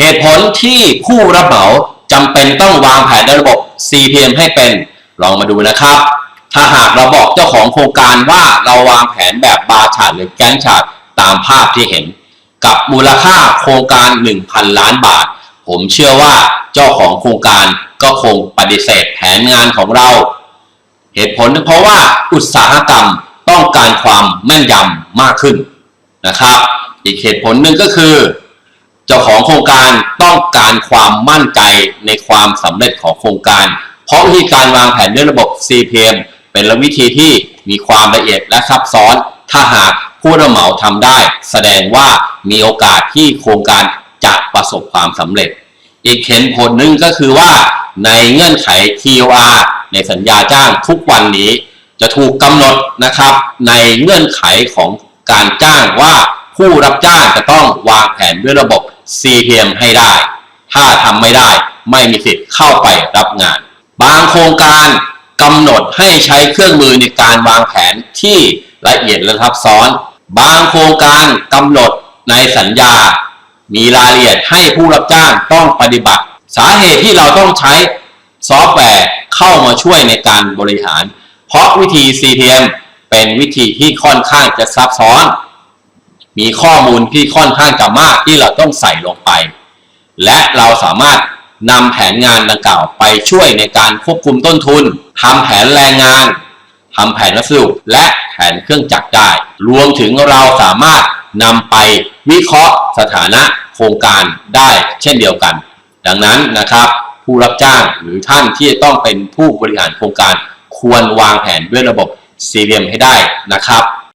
เหตุผลที่ผู้รับเหมาจำเป็นต้องวางแผนระบบ CPM ให้เป็น ลองมาดูนะครับ ถ้าหากเราบอกเจ้าของโครงการว่าเราวางแผนแบบบาร์ชาร์ตหรือแกนชาร์ตตามภาพที่เห็น กับมูลค่าโครงการ 1,000 ล้านบาท ผมเชื่อว่าเจ้าของโครงการก็คงปฏิเสธแผนงานของเรา เหตุผลเพราะว่าอุตสาหกรรมต้องการความแม่นยำมากขึ้นนะครับ อีกเหตุผลหนึ่งก็คือ จ้าของโครงการต้องการความมั่นใจในความสำเร็จของโครงการ เพราะวิธีการวางแผนด้วยระบบ CPM เป็นวิธีที่มีความละเอียดและซับซ้อน ถ้าหากผู้รับเหมาทำได้ แสดงว่ามีโอกาสที่โครงการจะประสบความสำเร็จ อีกเหตุผลหนึ่งก็คือว่าในเงื่อนไข TOR ในสัญญาจ้างทุกวันนี้ จะถูกกำหนดนะครับ ในเงื่อนไขของการจ้างว่าผู้รับจ้างจะต้องวางแผนด้วยระบบ CPM ให้ได้ ถ้าทำไม่ได้ไม่มีสิทธิ์เข้าไปรับงาน บางโครงการกำหนดให้ใช้เครื่องมือในการวางแผนที่ละเอียดและซับซ้อน บางโครงการกำหนดในสัญญา มีรายละเอียดให้ผู้รับจ้างต้องปฏิบัติ สาเหตุที่เราต้องใช้ซอฟต์แวร์เข้ามาช่วยในการบริหาร เพราะวิธี CPM เป็นวิธีที่ค่อนข้างจะซับซ้อน มีข้อมูลที่ค่อนข้างจะมากที่เราต้องใส่ลงไป และเราสามารถนำแผนงานดังกล่าวไปช่วยในการควบคุมต้นทุนทำแผนแรงงานทำแผนวัสดุและแผนเครื่องจักรได้ รวมถึงเราสามารถนำไปวิเคราะห์สถานะโครงการได้เช่นเดียวกัน ดังนั้นนะครับ ผู้รับจ้างหรือท่านที่ต้องเป็นผู้บริหารโครงการ ควรวางแผนด้วยระบบ CVM ให้ได้นะครับ